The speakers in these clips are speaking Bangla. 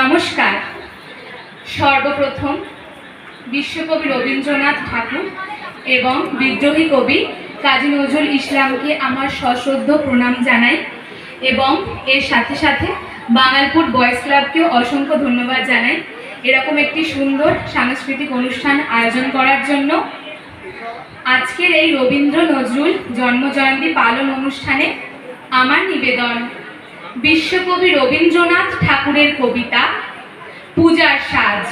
নমস্কার। সর্বপ্রথম বিশ্বকবি রবীন্দ্রনাথ ঠাকুর এবং বিদ্রোহী কবি কাজী নজরুল ইসলামকে আমার সশ্রদ্ধ প্রণাম জানাই এবং এর সাথে সাথে বাঙালপুর বয়েজ ক্লাবকেও অসংখ্য ধন্যবাদ জানাই। এরকম একটি সুন্দর সাংস্কৃতিক অনুষ্ঠান আয়োজন করার জন্য আজকের এই রবীন্দ্র নজরুল জন্মজয়ন্তী পালন অনুষ্ঠানে আমার নিবেদন। বিশ্বকবি রবীন্দ্রনাথ ঠাকুরের কবিতা, পূজার সাজ।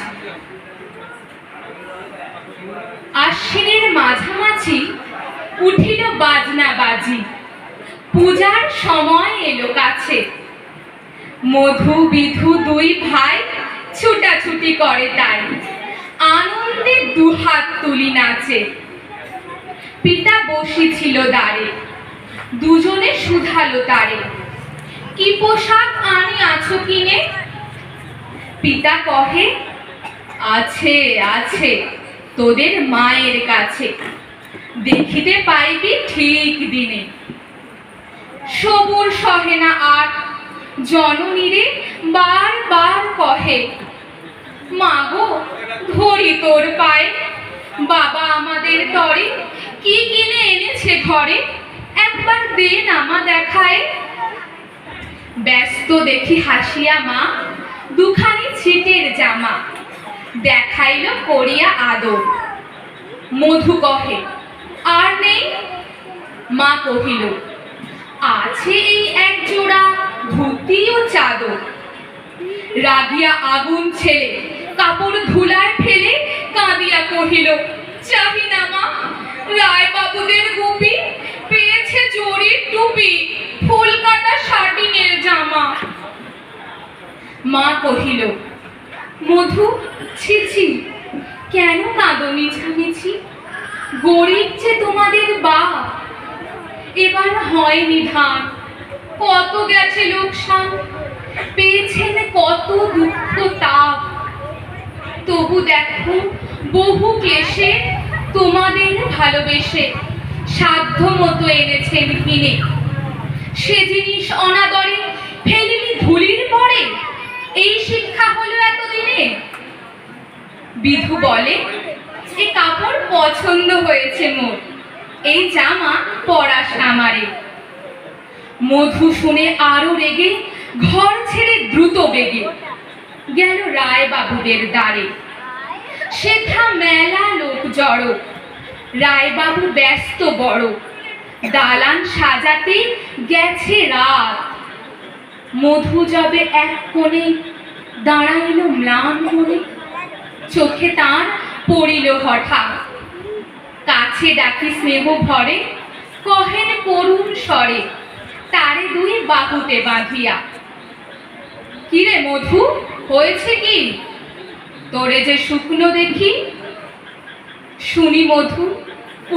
আশ্বিনের মাঝামাঝি উঠিল বাজনা বাজি, পূজার সময় এলো কাছে। মধু বিধু দুই ভাই ছুটাছুটি করে তাই, আনন্দে দুহাত তুলি নাচে। পিতা বসি ছিল দাঁড়ে দুজনে শুধালো তারে। কি পোশাক আনি আছো কিনে? পিতা কহে, আছে আছে, তোদের মায়ের কাছে। দেখিতে পাইবি ঠিক দিনে। সবুর সহে না আর জননীরে বার বার কহে, মাগো, ধরি তোর পায়ে। বাবা আমাদের তরে কি কিনে এনেছে ঘরে? একবার দে নামা দেখায়। ব্যস্ত দেখি হাসিয়া মা, দুখানি ছিটের জামা দেখাইল করিয়া আদর। মধু কহে, আর নেই? মা কহিল, আছে এই এক জোড়া ধুতি ও চাদর। রাগিয়া আগুন ছেলে, কাপড় ধুলায় ফেলে কাঁদিয়া কহিল, চাহি না মা রায় বাবুদের গুপি পেয়েছে জরির টুপি, ফুল কাটা শাটিনের জামা। মা কহিল, মধু, ছি ছি, কেন কাঁদো মিছামিছি গরিব যে তোমাদের বাপ, এবার হয়নি ধান কত গেছে লোকসান, পেয়েছেন কত দুঃখ তাপ। তবু দেখো, বহু ক্লেশে তোমাদের ভালোবেসে সাধ্য মতো এনেছেন কিনে সে জিনিস অনাদরে ফেলিনি ধুলির পরে? এই শিক্ষা হলো এতদিনে? বিধু বলে, এ কাপড় পছন্দ হয়েছে মোর। এই জামা পরাস আমারে। মধু শুনে আরও রেগে, ঘর ছেড়ে দ্রুত বেগে। গেল রায় বাবুদের দ্বারে। সেথা মেলা লোক জড়ো। রায়বাবু ব্যস্ত বড়। দালান সাজাতে গেছে রাত। মধু যাবে এক কোণে দাঁড়াইল ম্লান মনে। চোখে তার পড়িল হঠাৎ। কাছে ডাকি স্নেহ ভরে, কহেন করুণ স্বরে, তারে দুই বাহুতে বাঁধিয়া। কিরে মধু, হয়েছে কি? তোরে যে শুকনো দেখি শুনি মধু,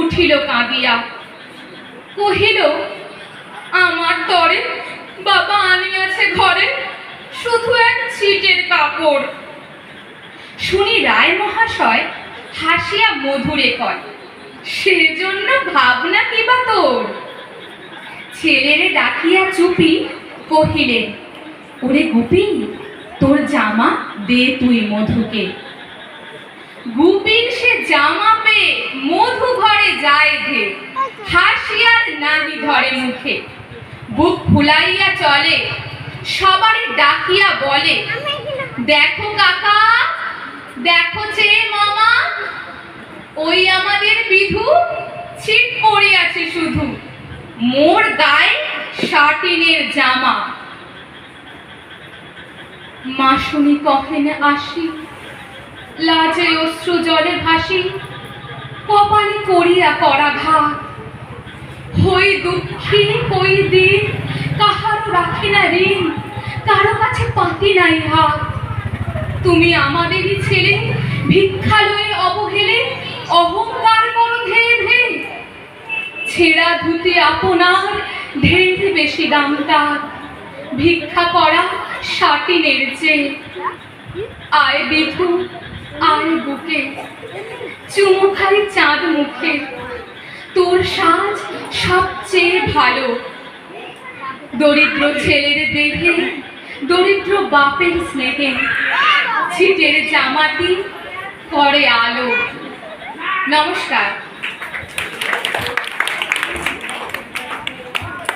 উঠিল কাঁদিয়া। কহিল, আমার তরে বাবা আনিয়াছে ঘরে, শুধু এক ছিটের কাপড়। শুনি রায় মহাশয় হাসিয়া মধুরে কয়, সেজন্য ভাবনা কি বা তোর? ছেলেরে ডাকিয়া চুপি কহিলেন, ওরে গুপি, তোর জামা দে তুই মধুকে। গুপির সে জামা পেয়ে মধু ঘরে যায় ধে হাসিয়ার নানি ধরে মুখে। বুক ফুলাইয়া চলে সবারই ডাকিয়া বলে, দেখো কাকা, দেখো চে মামা, ওই আমাদের বিধু ছিট পড়ে আছে শুধু। মোর গায়ে শাটিনের জামা। মাসুনি কহেন আসি, লাজে অশ্রু জলে ভাসি কপালে করিয়া করা ঘাত হই দুঃখী, হই দিন, কাহারও রাখি না ঋণ, কারও কাছে পাতি নাই হাত। তুমি আমাদেরই ছেলে, ভিক্ষালয়ে অবহেলে, অহংকার করো ধেয়ে ধেয়ে ছেঁড়া ধুতে আপনার, ঢের বেশি দাম তার। ভিক্ষা করা শাটিনের চেয়ে। আয় বিধু আয় বুকে চুমু খাই চাঁদ মুখে। তোর সাজ সবচেয়ে ভালো। দরিদ্র ছেলের দেহে, দরিদ্র বাপের স্নেহে, ছিটের জামাটি করে আলো। নমস্কার।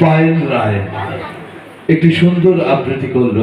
পায়েল রায়, একটি সুন্দর আবৃত্তি করল।